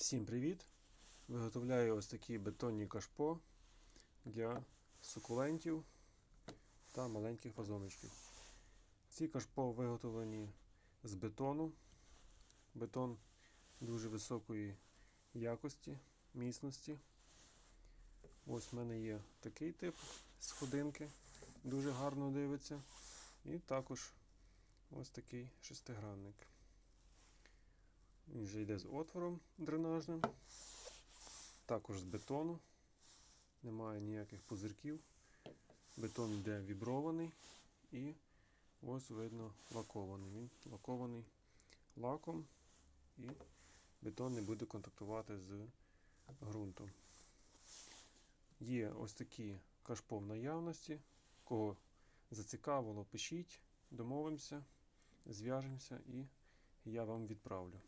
Всім привіт! Виготовляю ось такі бетонні кашпо для сукулентів та маленьких вазоночків. Ці кашпо виготовлені з бетону. Бетон дуже високої якості, міцності. Ось в мене є такий тип сходинки, дуже гарно дивиться. І також ось такий шестигранник. Він вже йде з отвором дренажним. Також з бетону. Немає ніяких пузирків. Бетон йде вібрований і ось видно лакований. Він лакований лаком і бетон не буде контактувати з ґрунтом. Є ось такі кашпо в наявності. Кого зацікавило, пишіть, домовимося, зв'яжемося і я вам відправлю.